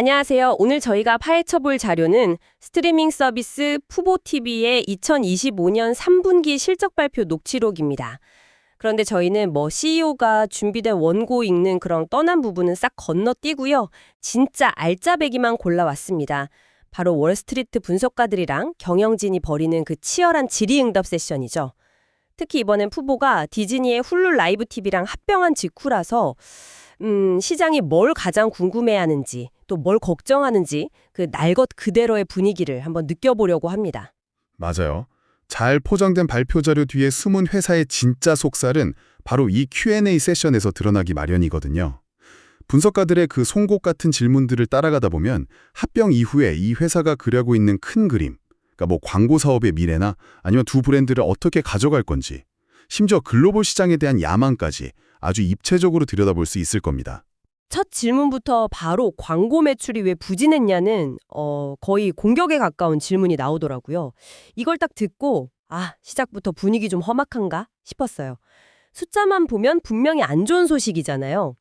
안녕하세요. 오늘 저희가 파헤쳐 볼 자료는 스트리밍 서비스 푸보TV의 2025년 3분기 실적 발표 녹취록입니다. 그런데 저희는 뭐 CEO가 준비된 원고 읽는 그런 떠난 부분은 싹 건너뛰고요. 진짜 알짜배기만 골라왔습니다. 바로 월스트리트 분석가들이랑 경영진이 벌이는 그 치열한 질의응답 세션이죠. 특히 이번엔 푸보가 디즈니의 훌루 라이브 TV랑 합병한 직후라서 음, 시장이 뭘 가장 궁금해하는지 또 뭘 걱정하는지 그 날 것 그대로의 분위기를 한번 느껴보려고 합니다. 맞아요. 잘 포장된 발표 자료 뒤에 숨은 회사의 진짜 속살은 바로 이 Q&A 세션에서 드러나기 마련이거든요. 분석가들의 그 송곳 같은 질문들을 따라가다 보면 합병 이후에 이 회사가 그려고 있는 큰 그림, 그러니까 뭐 광고 사업의 미래나 아니면 두 브랜드를 어떻게 가져갈 건지, 심지어 글로벌 시장에 대한 야망까지 아주 입체적으로 들여다볼 수 있을 겁니다. 첫 질문부터 바로 광고 매출이 왜 부진했냐는 어, 거의 공격에 가까운 질문이 나오더라고요. 이걸 딱 듣고 아, 시작부터 분위기 좀 험악한가 싶었어요. 숫자만 보면 분명히 안 좋은 소식이잖아요.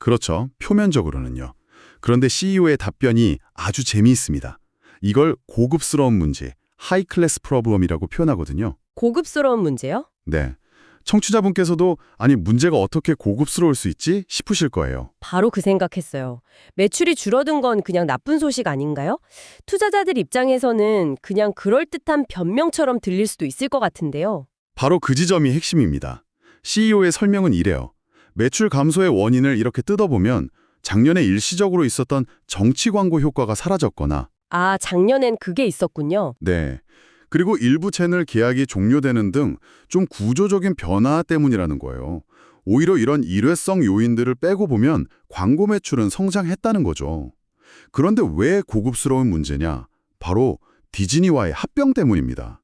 그렇죠. 표면적으로는요. 그런데 CEO의 답변이 아주 재미있습니다. 이걸 고급스러운 문제, 하이 클래스 프로브럼이라고 표현하거든요. 고급스러운 문제요? 네. 청취자분께서도 아니 문제가 어떻게 고급스러울 수 있지 싶으실 거예요. 바로 그 생각했어요. 매출이 줄어든 건 그냥 나쁜 소식 아닌가요? 투자자들 입장에서는 그냥 그럴듯한 변명처럼 들릴 수도 있을 것 같은데요. 바로 그 지점이 핵심입니다. CEO의 설명은 이래요. 매출 감소의 원인을 이렇게 뜯어보면 작년에 일시적으로 있었던 정치 광고 효과가 사라졌거나 아, 작년엔 그게 있었군요. 네. 그리고 일부 채널 계약이 종료되는 등 좀 구조적인 변화 때문이라는 거예요. 오히려 이런 일회성 요인들을 빼고 보면 광고 매출은 성장했다는 거죠. 그런데 왜 고급스러운 문제냐? 바로 디즈니와의 합병 때문입니다.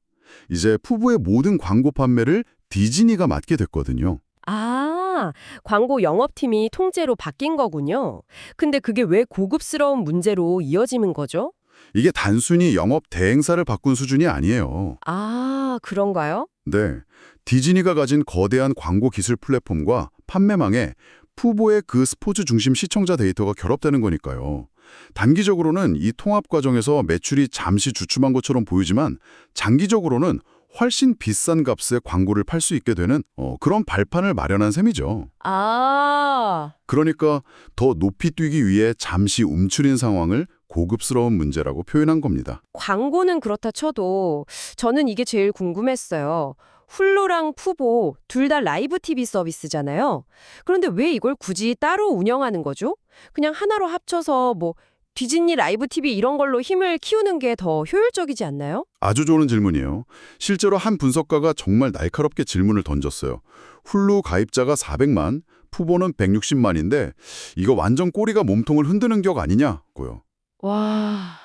이제 푸브의 모든 광고 판매를 디즈니가 맡게 됐거든요. 아, 광고 영업팀이 통째로 바뀐 거군요. 근데 그게 왜 고급스러운 문제로 이어지는 거죠? 이게 단순히 영업 대행사를 바꾼 수준이 아니에요. 아, 그런가요? 네. 디즈니가 가진 거대한 광고 기술 플랫폼과 판매망에 푸보의 그 스포츠 중심 시청자 데이터가 결합되는 거니까요. 단기적으로는 이 통합 과정에서 매출이 잠시 주춤한 것처럼 보이지만 장기적으로는 훨씬 비싼 값에 광고를 팔 수 있게 되는 어, 그런 발판을 마련한 셈이죠. 아, 그러니까 더 높이 뛰기 위해 잠시 움츠린 상황을 고급스러운 문제라고 표현한 겁니다. 광고는 그렇다 쳐도 저는 이게 제일 궁금했어요. 훌루랑 푸보 둘 다 라이브 TV 서비스잖아요. 그런데 왜 이걸 굳이 따로 운영하는 거죠? 그냥 하나로 합쳐서 뭐 디즈니 라이브 TV 이런 걸로 힘을 키우는 게 더 효율적이지 않나요? 아주 좋은 질문이에요. 실제로 한 분석가가 정말 날카롭게 질문을 던졌어요. 훌루 가입자가 400만, 푸보는 160만인데 이거 완전 꼬리가 몸통을 흔드는 격 아니냐고요. 와,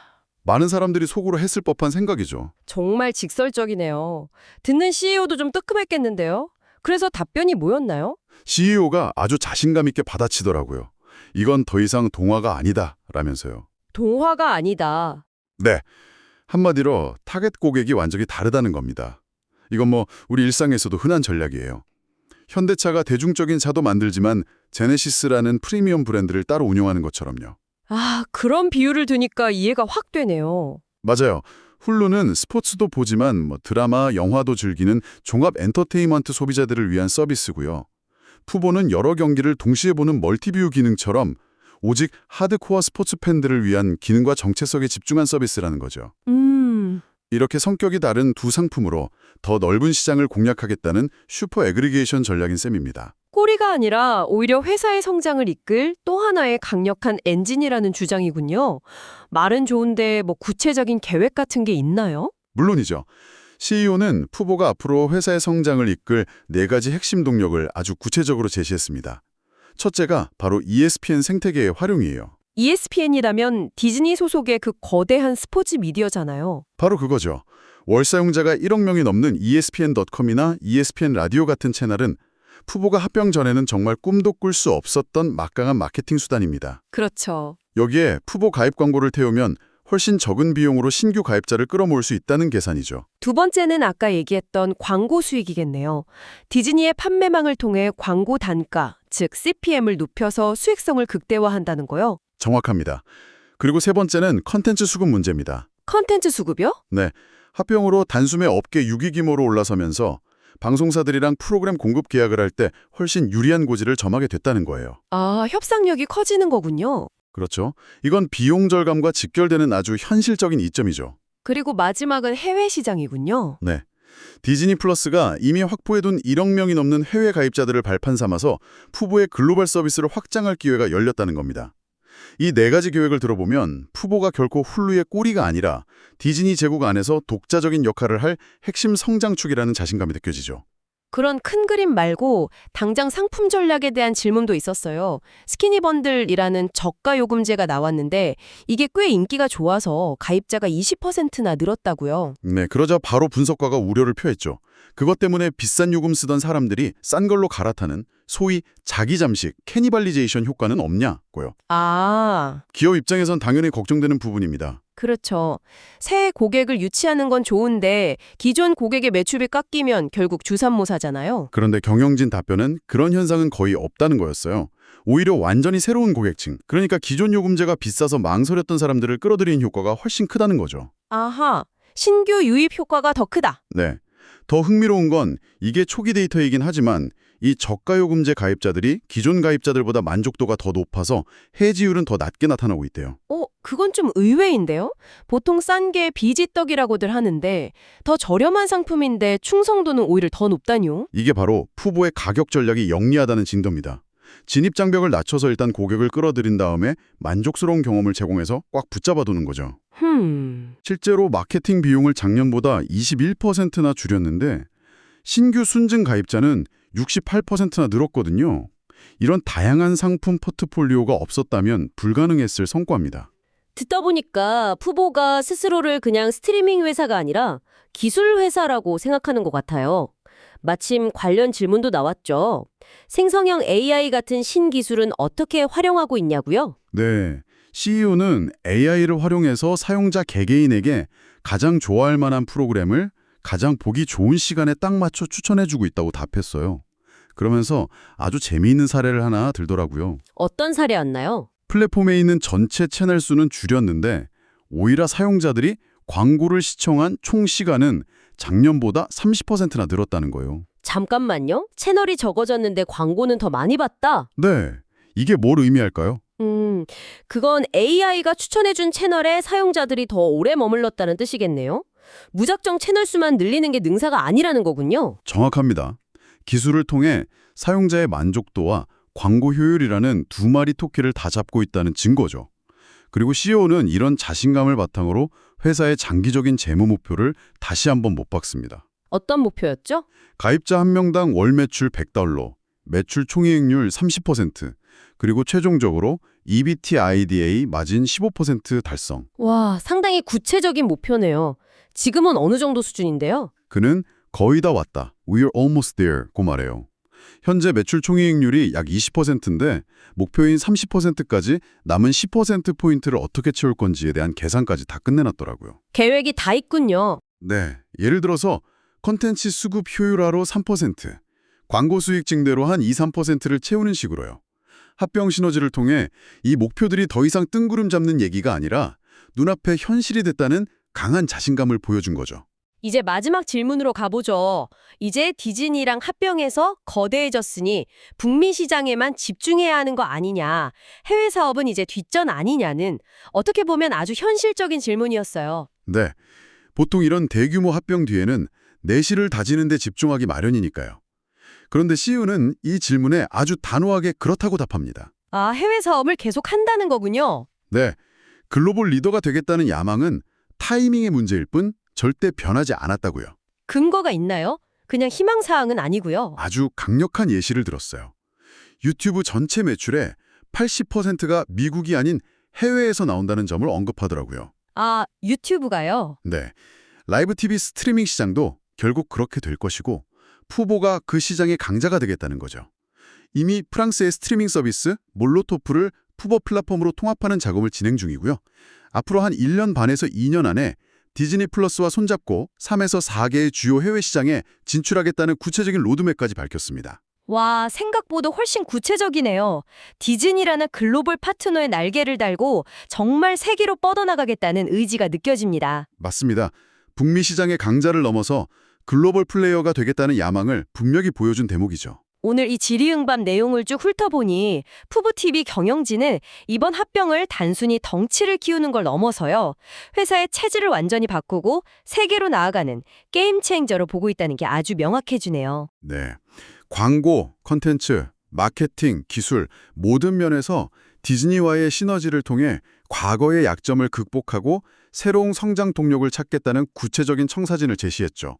많은 사람들이 속으로 했을 법한 생각이죠. 정말 직설적이네요. 듣는 CEO도 좀 뜨끔했겠는데요. 그래서 답변이 뭐였나요? CEO가 아주 자신감 있게 받아치더라고요. 이건 더 이상 동화가 아니다 라면서요. 동화가 아니다. 네. 한마디로 타겟 고객이 완전히 다르다는 겁니다. 이건 뭐 우리 일상에서도 흔한 전략이에요. 현대차가 대중적인 차도 만들지만 제네시스라는 프리미엄 브랜드를 따로 운영하는 것처럼요. 아, 그런 비유를 드니까 이해가 확 되네요. 맞아요. 훌루는 스포츠도 보지만 뭐 드라마, 영화도 즐기는 종합 엔터테인먼트 소비자들을 위한 서비스고요. 푸보는 여러 경기를 동시에 보는 멀티뷰 기능처럼 오직 하드코어 스포츠 팬들을 위한 기능과 정체성에 집중한 서비스라는 거죠. 음, 이렇게 성격이 다른 두 상품으로 더 넓은 시장을 공략하겠다는 슈퍼 에그리게이션 전략인 셈입니다. 꼬리가 아니라 오히려 회사의 성장을 이끌 또 하나의 강력한 엔진이라는 주장이군요. 말은 좋은데 뭐 구체적인 계획 같은 게 있나요? 물론이죠. CEO는 푸보가 앞으로 회사의 성장을 이끌 네 가지 핵심 동력을 아주 구체적으로 제시했습니다. 첫째가 바로 ESPN 생태계의 활용이에요. ESPN이라면 디즈니 소속의 그 거대한 스포츠 미디어잖아요. 바로 그거죠. 월 사용자가 1억 명이 넘는 ESPN.com이나 ESPN 라디오 같은 채널은 푸보가 합병 전에는 정말 꿈도 꿀 수 없었던 막강한 마케팅 수단입니다. 그렇죠. 여기에 푸보 가입 광고를 태우면 훨씬 적은 비용으로 신규 가입자를 끌어모을 수 있다는 계산이죠. 두 번째는 아까 얘기했던 광고 수익이겠네요. 디즈니의 판매망을 통해 광고 단가, 즉 CPM을 높여서 수익성을 극대화한다는 거요. 정확합니다. 그리고 세 번째는 컨텐츠 수급 문제입니다. 컨텐츠 수급이요? 합병으로 단숨에 업계 6위 규모로 올라서면서 방송사들이랑 프로그램 공급 계약을 할 때 훨씬 유리한 고지를 점하게 됐다는 거예요. 아, 협상력이 커지는 거군요. 그렇죠. 이건 비용 절감과 직결되는 아주 현실적인 이점이죠. 그리고 마지막은 해외 시장이군요. 네. 디즈니 플러스가 이미 확보해둔 1억 명이 넘는 해외 가입자들을 발판 삼아서 푸보의 글로벌 서비스를 확장할 기회가 열렸다는 겁니다. 이 네 가지 계획을 들어보면 푸보가 결코 훌루의 꼬리가 아니라 디즈니 제국 안에서 독자적인 역할을 할 핵심 성장축이라는 자신감이 느껴지죠. 그런 큰 그림 말고 당장 상품 전략에 대한 질문도 있었어요. 스키니 번들이라는 저가 요금제가 나왔는데 이게 꽤 인기가 좋아서 가입자가 20%나 늘었다고요. 네, 그러자 바로 분석가가 우려를 표했죠. 그것 때문에 비싼 요금 쓰던 사람들이 싼 걸로 갈아타는 소위 자기 잠식, 캐니발리제이션 효과는 없냐고요. 아, 기업 입장에선 당연히 걱정되는 부분입니다. 그렇죠. 새 고객을 유치하는 건 좋은데 기존 고객의 매출이 깎이면 결국 주산모사잖아요. 그런데 경영진 답변은 그런 현상은 거의 없다는 거였어요. 오히려 완전히 새로운 고객층, 그러니까 기존 요금제가 비싸서 망설였던 사람들을 끌어들이는 효과가 훨씬 크다는 거죠. 아하, 신규 유입 효과가 더 크다. 네. 더 흥미로운 건 이게 초기 데이터이긴 하지만 이 저가 요금제 가입자들이 기존 가입자들보다 만족도가 더 높아서 해지율은 더 낮게 나타나고 있대요. 어, 그건 좀 의외인데요? 보통 싼 게 비지떡이라고들 하는데 더 저렴한 상품인데 충성도는 오히려 더 높다뇨? 이게 바로 푸보의 가격 전략이 영리하다는 진도입니다. 진입 장벽을 낮춰서 일단 고객을 끌어들인 다음에 만족스러운 경험을 제공해서 꽉 붙잡아두는 거죠. 흠, 실제로 마케팅 비용을 작년보다 21%나 줄였는데 신규 순증 가입자는 68%나 늘었거든요. 이런 다양한 상품 포트폴리오가 없었다면 불가능했을 성과입니다. 듣다 보니까 푸보가 스스로를 그냥 스트리밍 회사가 아니라 기술 회사라고 생각하는 것 같아요. 마침 관련 질문도 나왔죠. 생성형 AI 같은 신기술은 어떻게 활용하고 있냐고요? 네. CEO는 AI를 활용해서 사용자 개개인에게 가장 좋아할 만한 프로그램을 가장 보기 좋은 시간에 딱 맞춰 추천해주고 있다고 답했어요. 그러면서 아주 재미있는 사례를 하나 들더라고요. 어떤 사례였나요? 플랫폼에 있는 전체 채널 수는 줄였는데 오히려 사용자들이 광고를 시청한 총 시간은 작년보다 30%나 늘었다는 거예요. 잠깐만요. 채널이 적어졌는데 광고는 더 많이 봤다. 네. 이게 뭘 의미할까요? 음, 그건 AI가 추천해준 채널에 사용자들이 더 오래 머물렀다는 뜻이겠네요. 무작정 채널 수만 늘리는 게 능사가 아니라는 거군요. 정확합니다. 기술을 통해 사용자의 만족도와 광고 효율이라는 두 마리 토끼를 다 잡고 있다는 증거죠. 그리고 CEO는 이런 자신감을 바탕으로 회사의 장기적인 재무 목표를 다시 한번 못 박습니다. 어떤 목표였죠? 가입자 한 명당 월 매출 100달러, 매출 총이익률 30%, 그리고 최종적으로 E EBITDA 마진 15% 달성. 와, 상당히 구체적인 목표네요. 지금은 어느 정도 수준인데요? 그는 거의 다 왔다. We're almost there. 고 말해요. 현재 매출 총이익률이 약 20%인데 목표인 30%까지 남은 10%포인트를 어떻게 채울 건지에 대한 계산까지 다 끝내놨더라고요. 계획이 다 있군요. 네, 예를 들어서 컨텐츠 수급 효율화로 3%, 광고 수익 증대로 한 2, 3%를 채우는 식으로요. 합병 시너지를 통해 이 목표들이 더 이상 뜬구름 잡는 얘기가 아니라 눈앞에 현실이 됐다는 강한 자신감을 보여준 거죠. 이제 마지막 질문으로 가보죠. 이제 디즈니랑 합병해서 거대해졌으니 북미 시장에만 집중해야 하는 거 아니냐. 해외 사업은 이제 뒷전 아니냐는 어떻게 보면 아주 현실적인 질문이었어요. 네, 보통 이런 대규모 합병 뒤에는 내실을 다지는 데 집중하기 마련이니까요. 그런데 CEO는 이 질문에 아주 단호하게 그렇다고 답합니다. 아, 해외 사업을 계속 한다는 거군요. 네, 글로벌 리더가 되겠다는 야망은 타이밍의 문제일 뿐 절대 변하지 않았다고요. 근거가 있나요? 그냥 희망사항은 아니고요. 아주 강력한 예시를 들었어요. 유튜브 전체 매출의 80%가 미국이 아닌 해외에서 나온다는 점을 언급하더라고요. 아, 유튜브가요? 네, 라이브 TV 스트리밍 시장도 결국 그렇게 될 것이고 푸보가 그 시장의 강자가 되겠다는 거죠. 이미 프랑스의 스트리밍 서비스 몰로토프를 푸보 플랫폼으로 통합하는 작업을 진행 중이고요. 앞으로 한 1년 반에서 2년 안에 디즈니 플러스와 손잡고 3에서 4개의 주요 해외 시장에 진출하겠다는 구체적인 로드맵까지 밝혔습니다. 와, 생각보다 훨씬 구체적이네요. 디즈니라는 글로벌 파트너의 날개를 달고 정말 세계로 뻗어나가겠다는 의지가 느껴집니다. 맞습니다. 북미 시장의 강자를 넘어서 글로벌 플레이어가 되겠다는 야망을 분명히 보여준 대목이죠. 오늘 이 질의응답 내용을 쭉 훑어보니 푸브TV 경영진은 이번 합병을 단순히 덩치를 키우는 걸 넘어서요. 회사의 체질을 완전히 바꾸고 세계로 나아가는 게임 체인저로 보고 있다는 게 아주 명확해지네요. 네. 광고, 컨텐츠, 마케팅, 기술 모든 면에서 디즈니와의 시너지를 통해 과거의 약점을 극복하고 새로운 성장 동력을 찾겠다는 구체적인 청사진을 제시했죠.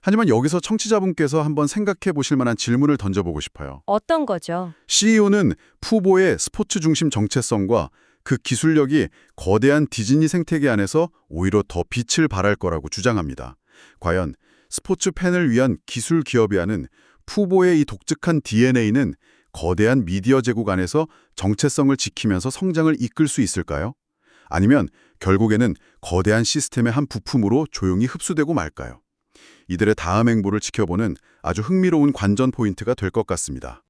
하지만 여기서 청취자분께서 한번 생각해 보실 만한 질문을 던져보고 싶어요. 어떤 거죠? CEO는 푸보의 스포츠 중심 정체성과 그 기술력이 거대한 디즈니 생태계 안에서 오히려 더 빛을 발할 거라고 주장합니다. 과연 스포츠 팬을 위한 기술 기업이 하는 푸보의 이 독특한 DNA는 거대한 미디어 제국 안에서 정체성을 지키면서 성장을 이끌 수 있을까요? 아니면 결국에는 거대한 시스템의 한 부품으로 조용히 흡수되고 말까요? 이들의 다음 행보를 지켜보는 아주 흥미로운 관전 포인트가 될 것 같습니다.